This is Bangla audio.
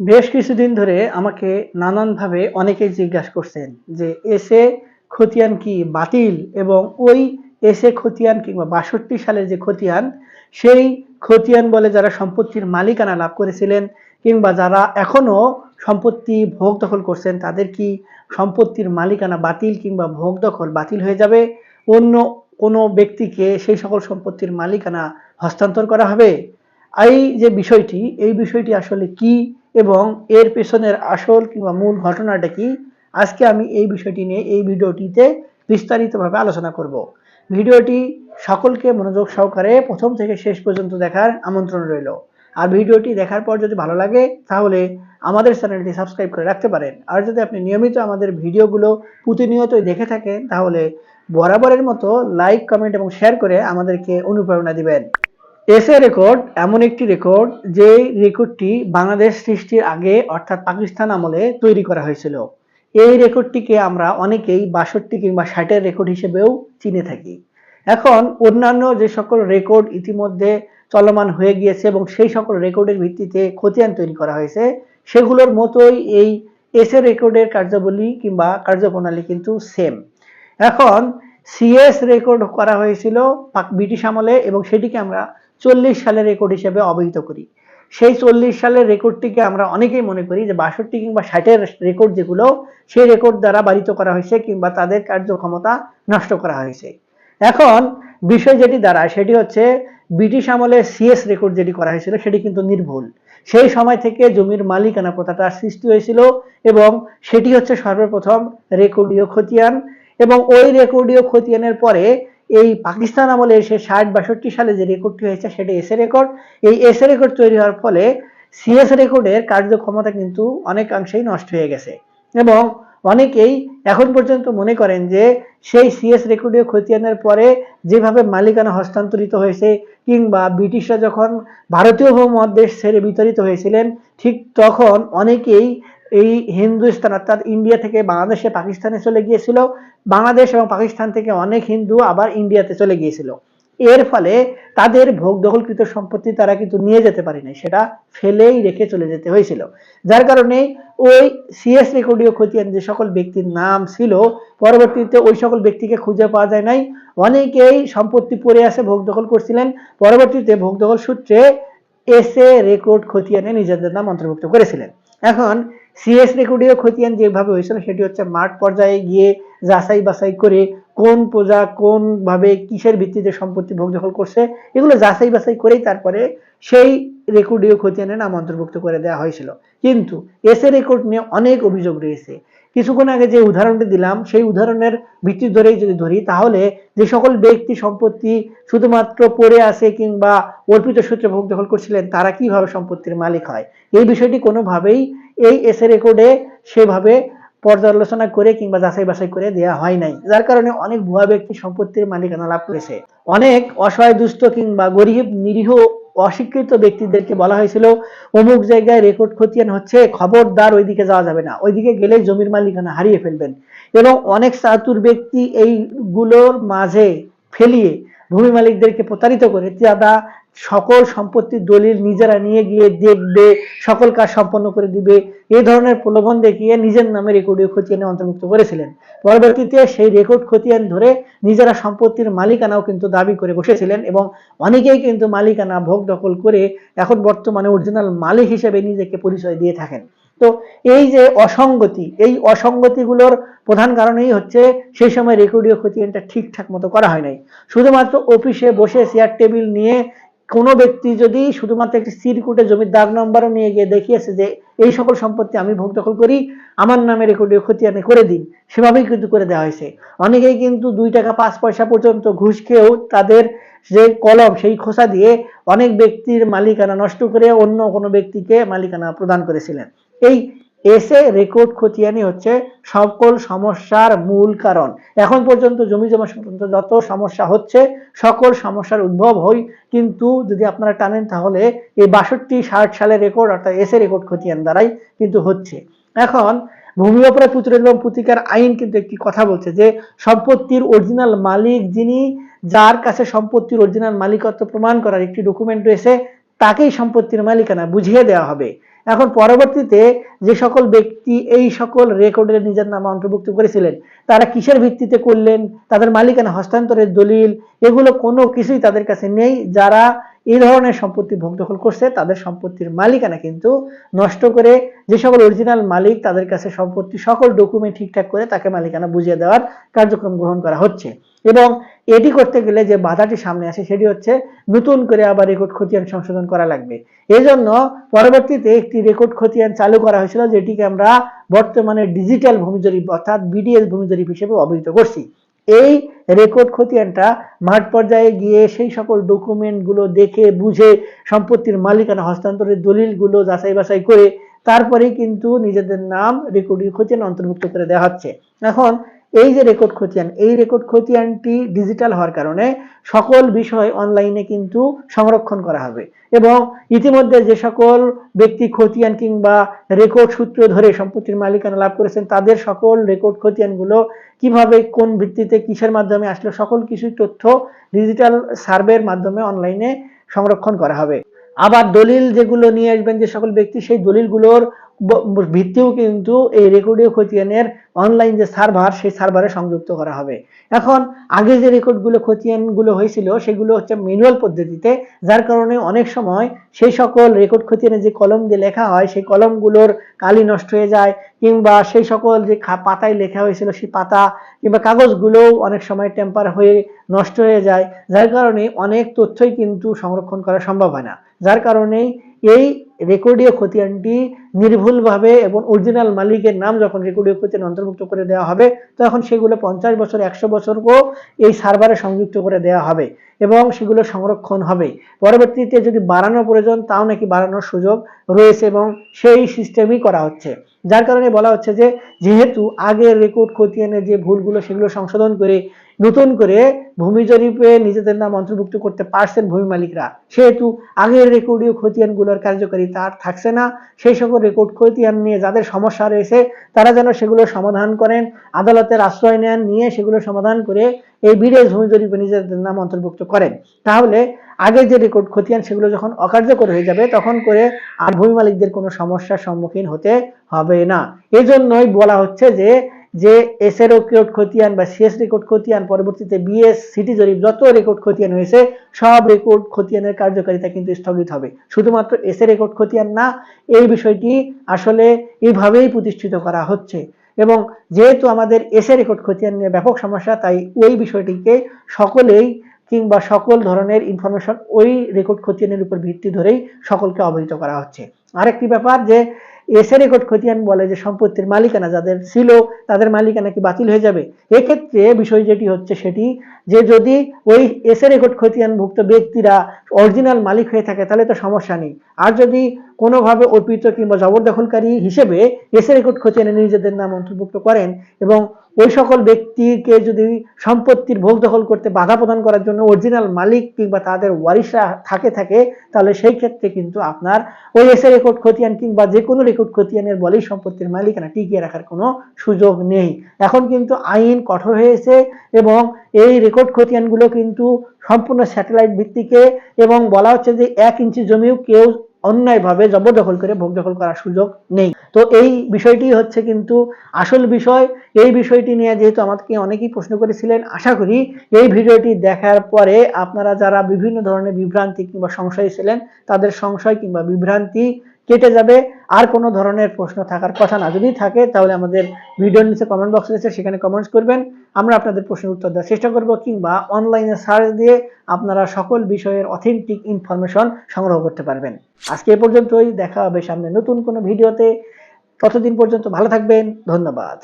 বেশ কিছুদিন ধরে আমাকে নানানভাবে অনেকেই জিজ্ঞাসা করছেন যে, এসে খতিয়ান কি বাতিল? এবং ওই এসে খতিয়ান কিংবা বাষট্টি সালের যে খতিয়ান, সেই খতিয়ান বলে যারা সম্পত্তির মালিকানা লাভ করেছিলেন কিংবা যারা এখনও সম্পত্তি ভোগ দখল করছেন, তাদের কি সম্পত্তির মালিকানা বাতিল কিংবা ভোগ দখল বাতিল হয়ে যাবে? অন্য কোনো ব্যক্তিকে সেই সকল সম্পত্তির মালিকানা হস্তান্তর করা হবে? এই যে বিষয়টি, এই বিষয়টি আসলে কি এবং এর পেছনের আসল কিংবা মূল ঘটনাটা কি, আজকে আমি এই বিষয়টি নিয়ে, এই ভিডিওটিতে বিস্তারিতভাবে আলোচনা করব। ভিডিওটি সকলকে মনোযোগ সহকারে প্রথম থেকে শেষ পর্যন্ত দেখার আমন্ত্রণ রইল। আর ভিডিওটি দেখার পর যদি ভালো লাগে, তাহলে আমাদের চ্যানেলটি সাবস্ক্রাইব করে রাখতে পারেন। আর যদি আপনি নিয়মিত আমাদের ভিডিওগুলো প্রতিনিয়তই দেখে থাকেন, তাহলে বরাবরের মতো লাইক, কমেন্ট এবং শেয়ার করে আমাদেরকে অনুপ্রেরণা দিবেন। এসএ রেকর্ড এমন একটি রেকর্ড যে রেকর্ডটি বাংলাদেশ সৃষ্টির আগে, অর্থাৎ পাকিস্তান আমলে তৈরি করা হয়েছিল। এই রেকর্ডটিকে আমরা অনেকেই বাষট্টি কিংবা ষাটের রেকর্ড হিসেবেও চিনে থাকি। এখন অন্যান্য যে সকল রেকর্ড ইতিমধ্যে চলমান হয়ে গিয়েছে এবং সেই সকল রেকর্ডের ভিত্তিতে খতিয়ান তৈরি করা হয়েছে, সেগুলোর মতোই এই এসএ রেকর্ডের কার্যাবলী কিংবা কার্যপ্রণালী কিন্তু সেম এখন সিএস রেকর্ড করা হয়েছিল ব্রিটিশ আমলে এবং সেটিকে আমরা চল্লিশ সালের রেকর্ড হিসেবে অবহিত করি। সেই চল্লিশ সালের রেকর্ডটিকে আমরা অনেকেই মনে করি যে বাষট্টি কিংবা ষাটের রেকর্ড যেগুলো, সেই রেকর্ড দ্বারা বাড়িত করা হয়েছে কিংবা তাদের কার্যক্ষমতা নষ্ট করা হয়েছে। এখন বিষয় যেটি দ্বারা সেটি হচ্ছে ব্রিটিশ আমলে সিএস রেকর্ড যেটি করা হয়েছিল, সেটি কিন্তু নির্ভুল। সেই সময় থেকে জমির মালিকানা প্রথাটা সৃষ্টি হয়েছিল এবং সেটি হচ্ছে সর্বপ্রথম রেকর্ডীয় খতিয়ান এবং ওই রেকর্ডীয় খতিয়ানের পরে এই পাকিস্তান আমলে এসে ষাট বাষট্টি সালে যে রেকর্ডটি হয়েছে, সেটা এসএ রেকর্ড এই এসএ রেকর্ড তৈরি হওয়ার ফলে সিএস রেকর্ডের কার্যক্ষমতা কিন্তু অনেকাংশেই নষ্ট হয়ে গেছে। এবং অনেকেই এখন পর্যন্ত মনে করেন যে সেই সিএস রেকর্ডীয় খতিয়ানের পরে যেভাবে মালিকানা হস্তান্তরিত হয়েছে, কিংবা ব্রিটিশরা যখন ভারতীয় উপমহাদেশ ছেড়ে বিতাড়িত হয়েছিলেন, ঠিক তখন অনেকেই এই হিন্দুস্তান, অর্থাৎ ইন্ডিয়া থেকে বাংলাদেশে পাকিস্তানে চলে গিয়েছিল। বাংলাদেশ এবং পাকিস্তান থেকে অনেক হিন্দু আবার ইন্ডিয়াতে চলে গিয়েছিল। এর ফলে তাদের ভোগ দখলকৃত সম্পত্তি তারা কিন্তু নিয়ে যেতে পারেনি সেটা ফেলেই রেখে চলে যেতে হয়েছিল। যার কারণে ওই সিএস রেকর্ডীয় খতিয়ান যে সকল ব্যক্তির নাম ছিল, পরবর্তীতে ওই সকল ব্যক্তিকে খুঁজে পাওয়া যায় নাই। অনেকেই সম্পত্তি পড়ে আছে, ভোগ দখল করছিলেন। পরবর্তীতে ভোগ দখল সূত্রে এসএ রেকর্ড খতিয়ানে নিজেদের নাম অন্তর্ভুক্ত করেছিলেন। এখন সিএস রেকর্ডীয় খতিয়ান যেভাবে হয়েছিল, সেটি হচ্ছে মাঠ পর্যায়ে গিয়ে যাচাই বাছাই করে কোন প্রজা কোন ভাবে কিসের ভিত্তিতে সম্পত্তি ভোগ দখল করছে, এগুলো যাচাই বাছাই করেই তারপরে সেই রেকর্ডীয় খতিয়ানে নাম অন্তর্ভুক্ত করে দেওয়া হয়েছিল। কিন্তু এসএ রেকর্ড নিয়ে অনেক অভিযোগ রয়েছে। কিছুক্ষণ আগে যে উদাহরণটি দিলাম, সেই উদাহরণের ভিত্তি ধরেই যদি ধরি, তাহলে যে সকল ব্যক্তি সম্পত্তি শুধুমাত্র পড়ে আছে কিংবা অর্পিত সূত্রে ভোগ দখল করছিলেন, তারা কীভাবে সম্পত্তির মালিক হয়? এই বিষয়টি কোনোভাবেই এই এসএ রেকর্ডে সেভাবে পর্যালোচনা করে কিংবা যাচাই বাছাই করে দেওয়া হয় নাই, যার কারণে অনেক ভুয়া ব্যক্তি সম্পত্তির মালিকানা লাভ করেছে অনেক অসহায় দুস্থ কিংবা গরিব নিরীহ অশিক্ষিত ব্যক্তিদেরকে বলা হয়েছিল, অমুক জায়গায় রেকর্ড খতিয়ান হচ্ছে, খবরদার ওইদিকে যাওয়া যাবে না। ওইদিকে গেলে জমির মালিকানা হারিয়ে ফেলবেন। এবং অনেক চাতুর ব্যক্তি এইগুলোর মাঝে ফেলিয়ে ভূমি মালিকদেরকে প্রতারিত করে তারা সকল সম্পত্তির দলিল নিজেরা নিয়ে গিয়ে দেখবে, সকল কাজ সম্পন্ন করে দিবে। এই ধরনের প্রলোভন দেখিয়ে নিজের নামে রেকর্ডীয় খতিয়ানে অন্তর্ভুক্ত করেছিলেন। পরবর্তীতে সেই রেকর্ড খতিয়ান ধরে নিজেরা সম্পত্তির মালিকানাও কিন্তু দাবি করে বসেছিলেন এবং অনেকেই কিন্তু মালিকানা ভোগ দখল করে এখন বর্তমানে অরিজিনাল মালিক হিসেবে নিজেকে পরিচয় দিয়ে থাকেন। তো এই যে অসঙ্গতি, এই অসঙ্গতিগুলোর প্রধান কারণেই হচ্ছে সেই সময় রেকর্ডীয় খতিয়ানটা ঠিকঠাক মতো করা হয় নাই। শুধুমাত্র অফিসে বসে চেয়ার টেবিল নিয়ে কোনো ব্যক্তি যদি শুধুমাত্র একটি সিরকুটে জমির দাগ নম্বরও নিয়ে গিয়ে দেখিয়েছে যে এই সকল সম্পত্তি আমি ভোগ দখল করি, আমার নামে রেকর্ডীয় খতিয়ানে করে দিন সেভাবেই কিন্তু করে দেওয়া হয়েছে। অনেকেই কিন্তু দুই টাকা, পাঁচ পয়সা পর্যন্ত ঘুষ খেয়েও তাদের যে কলম, সেই খোসা দিয়ে অনেক ব্যক্তির মালিকানা নষ্ট করে অন্য কোনো ব্যক্তিকে মালিকানা প্রদান করেছিলেন। এই এসে রেকর্ড খতিয়ানি হচ্ছে সকল সমস্যার মূল কারণ। এখন পর্যন্ত জমি জমা সংক্রান্ত যত সমস্যা হচ্ছে, সকল সমস্যার উদ্ভব হয় কিন্তু যদি আপনারা টানেন তাহলে এই বাষট্টি, ষাট সালের রেকর্ড অর্থাৎ এসে রেকর্ড খতিয়ান দ্বারাই কিন্তু হচ্ছে। এখন ভূমি অপরাধ প্রতিরোধ এবং প্রতিকার আইন কিন্তু একটি কথা বলছে যে, সম্পত্তির অরিজিনাল মালিক যিনি, যার কাছে সম্পত্তির অরিজিনাল মালিকত্ব প্রমাণ করার একটি ডকুমেন্ট রয়েছে, তাকেই সম্পত্তির মালিকানা বুঝিয়ে দেওয়া হবে। এখন পরবর্তীতে যে সকল ব্যক্তি এই সকল রেকর্ডে নিজের নাম অন্তর্ভুক্ত করেছিলেন, তারা কিসের ভিত্তিতে করলেন, তাদের মালিকানা হস্তান্তরের দলিল, এগুলো কোনো কিছুই তাদের কাছে নেই। যারা এই ধরনের সম্পত্তি ভোগ দখল করছে, তাদের সম্পত্তির মালিকানা কিন্তু নষ্ট করে যে সকল অরিজিনাল মালিক তাদের কাছে সম্পত্তি, সকল ডকুমেন্ট ঠিকঠাক করে তাকে মালিকানা বুঝিয়ে দেওয়ার কার্যক্রম গ্রহণ করা হচ্ছে। এবং এটি করতে গেলে যে বাধাটি সামনে আসে সেটি হচ্ছে নতুন করে আবার রেকর্ড খতিয়ান সংশোধন করা লাগবে। এই জন্য পরবর্তীতে একটি রেকর্ড খতিয়ান চালু করা হয়েছিল, যেটিকে আমরা বর্তমানে ডিজিটাল ভূমি জরিপ অর্থাৎ বিডিএস ভূমি জরিপ হিসেবে অভিহিত করছি। এই রেকর্ড খতিয়ানটা মাঠ পর্যায়ে গিয়ে সেই সকল ডকুমেন্টগুলো দেখে, বুঝে, সম্পত্তির মালিকানা, হস্তান্তরের দলিলগুলো যাচাই বাছাই করে তারপরেই কিন্তু নিজেদের নাম রেকর্ডিং খতিয়ান অন্তর্ভুক্ত করে দেওয়া হচ্ছে। এখন এই যে রেকর্ড খতিয়ান, এই রেকর্ড খতিয়ানটি ডিজিটাল হওয়ার কারণে সকল বিষয় অনলাইনে কিন্তু সংরক্ষণ করা হবে। এবং ইতিমধ্যে যে সকল ব্যক্তি খতিয়ান কিংবা রেকর্ড সূত্র ধরে সম্পত্তির মালিকানা লাভ করেছেন, তাদের সকল রেকর্ড খতিয়ানগুলো কীভাবে, কোন ভিত্তিতে, কিসের মাধ্যমে আসলে, সকল কিছু তথ্য ডিজিটাল সার্ভের মাধ্যমে অনলাইনে সংরক্ষণ করা হবে। আবার দলিল যেগুলো নিয়ে আসবেন যে সকল ব্যক্তি, সেই দলিলগুলোর ভিত্তিও কিন্তু এই রেকর্ডিও খতিয়ানের অনলাইন যে সার্ভার সেই সার্ভারে সংযুক্ত করা হবে। এখন আগে যে রেকর্ডগুলো খতিয়ানগুলো হয়েছিল, সেগুলো হচ্ছে ম্যানুয়াল পদ্ধতিতে, যার কারণে অনেক সময় সেই সকল রেকর্ড খতিয়ানে যে কলম দিয়ে লেখা হয়, সেই কলমগুলোর কালি নষ্ট হয়ে যায়, কিংবা সেই সকল যে পাতায় লেখা হয়েছিল, সেই পাতা কিংবা কাগজগুলোও অনেক সময় টেম্পার হয়ে নষ্ট হয়ে যায়, যার কারণে অনেক তথ্যই কিন্তু সংরক্ষণ করা সম্ভব হয় না। যার কারণে এই রেকর্ডীয় খতিয়ানটি নির্ভুলভাবে এবং অরিজিনাল মালিকের নাম যখন রেকর্ডীয় খতিয়ান অন্তর্ভুক্ত করে দেওয়া হবে তখন সেগুলো পঞ্চাশ বছর, একশো বছরকেও এই সার্ভারে সংযুক্ত করে দেওয়া হবে এবং সেগুলো সংরক্ষণ হবে। পরবর্তীতে যদি বাড়ানো প্রয়োজন, তাও নাকি বাড়ানোর সুযোগ রয়েছে এবং সেই সিস্টেমই করা হচ্ছে। যার কারণে বলা হচ্ছে যে, যেহেতু আগের রেকর্ড খতিয়ানের যে ভুলগুলো সেগুলো সংশোধন করে, নতুন করে ভূমি জরিপে নিজেদের নাম অন্তর্ভুক্ত করতে পারছেন ভূমি মালিকরা, সেহেতু আগের রেকর্ডীয় খতিয়ানগুলোর কার্যকারিতা আর থাকছে না। সেই সকল রেকর্ড খতিয়ান নিয়ে যাদের সমস্যা রয়েছে, তারা যেন সেগুলো সমাধান করেন, আদালতের আশ্রয় নেন, নিয়ে সেগুলো সমাধান করে এই বিদেশ ভূমি জরিপে নিজেদের নাম অন্তর্ভুক্ত করেন। তাহলে আগে যে রেকর্ড খতিয়ান সেগুলো যখন অকার্যকর হয়ে যাবে, তখন করে আর ভূমি মালিকদের কোনো সমস্যার সম্মুখীন হতে হবে না। এজন্যই বলা হচ্ছে যে যে এস এর রেকর্ড খতিয়ান বা সিএস রেকর্ড খতিয়ান, পরবর্তীতে বিএস সিটি জরিপ, যত রেকর্ড খতিয়ান হয়েছে, সব রেকর্ড খতিয়ানের কার্যকারিতা কিন্তু স্থগিত হবে। শুধুমাত্র এস এর রেকর্ড খতিয়ান না, এই বিষয়টি আসলে এইভাবেই প্রতিষ্ঠিত করা হচ্ছে। এবং যেহেতু আমাদের এস এর রেকর্ড খতিয়ান নিয়ে ব্যাপক সমস্যা, তাই ওই বিষয়টিকে সকলেই কিংবা সকল ধরনের ইনফরমেশন ওই রেকর্ড খতিয়ানের উপর ভিত্তি ধরেই সকলকে অবহিত করা হচ্ছে। আরেকটি ব্যাপার যে, এসে রেকর্ড খতিয়ান বলে যে সম্পত্তির মালিকানা যাদের ছিল, তাদের মালিকানা কি বাতিল হয়ে যাবে? এক্ষেত্রে বিষয় যেটি হচ্ছে সেটি যে, যদি ওই এসে রেকর্ড খতিয়ানভুক্ত ব্যক্তিরা অরিজিনাল মালিক হয়ে থাকে, তাহলে তো সমস্যা নেই। আর যদি কোনোভাবে অর্পিত কিংবা জবরদখলকারী হিসেবে এসে রেকর্ড খতিয়ানে নিজেদের নাম অন্তর্ভুক্ত করেন এবং ওই সকল ব্যক্তিকে যদি সম্পত্তির ভোগ দখল করতে বাধা প্রদান করার জন্য অরিজিনাল মালিক কিংবা তাদের ওয়ারিশরা থাকে থাকে, তাহলে সেই ক্ষেত্রে কিন্তু আপনার ওই এসে রেকর্ড খতিয়ান কিংবা যে কোনো রেকর্ড খতিয়ানের বলেই সম্পত্তির মালিকানা টিকিয়ে রাখার কোনো সুযোগ নেই। এখন কিন্তু আইন কঠোর হয়েছে এবং এই রেকর্ড খতিয়ানগুলো কিন্তু সম্পূর্ণ স্যাটেলাইট ভিত্তিকে এবং বলা হচ্ছে যে এক ইঞ্চি জমিও কেউ অন্যায়ভাবে জবরদখল করে ভোগ দখল করার সুযোগ নেই। তো এই বিষয়টি হচ্ছে কিন্তু আসল বিষয়। এই বিষয়টি নিয়ে যেহেতু আমাকে অনেকেই প্রশ্ন করেছিলেন, আশা করি এই ভিডিওটি দেখার পরে আপনারা যারা বিভিন্ন ধরনের বিভ্রান্তি কিংবা সংশয় ছিলেন, তাদের সংশয় কিংবা বিভ্রান্তি কেটে যাবে। আর কোনো ধরনের প্রশ্ন থাকার কথা না। যদি থাকে, তাহলে আমাদের ভিডিওর নিচে কমেন্ট বক্স রয়েছে, সেখানে কমেন্টস করবেন। আমরা আপনাদের প্রশ্নের উত্তর দেওয়ার চেষ্টা করব কিংবা অনলাইনে সার্চ দিয়ে আপনারা সকল বিষয়ের অথেন্টিক ইনফরমেশন সংগ্রহ করতে পারবেন। আজকে এ পর্যন্তই, দেখা হবে সামনে নতুন কোনো ভিডিওতে। ততদিন পর্যন্ত ভালো থাকবেন, ধন্যবাদ।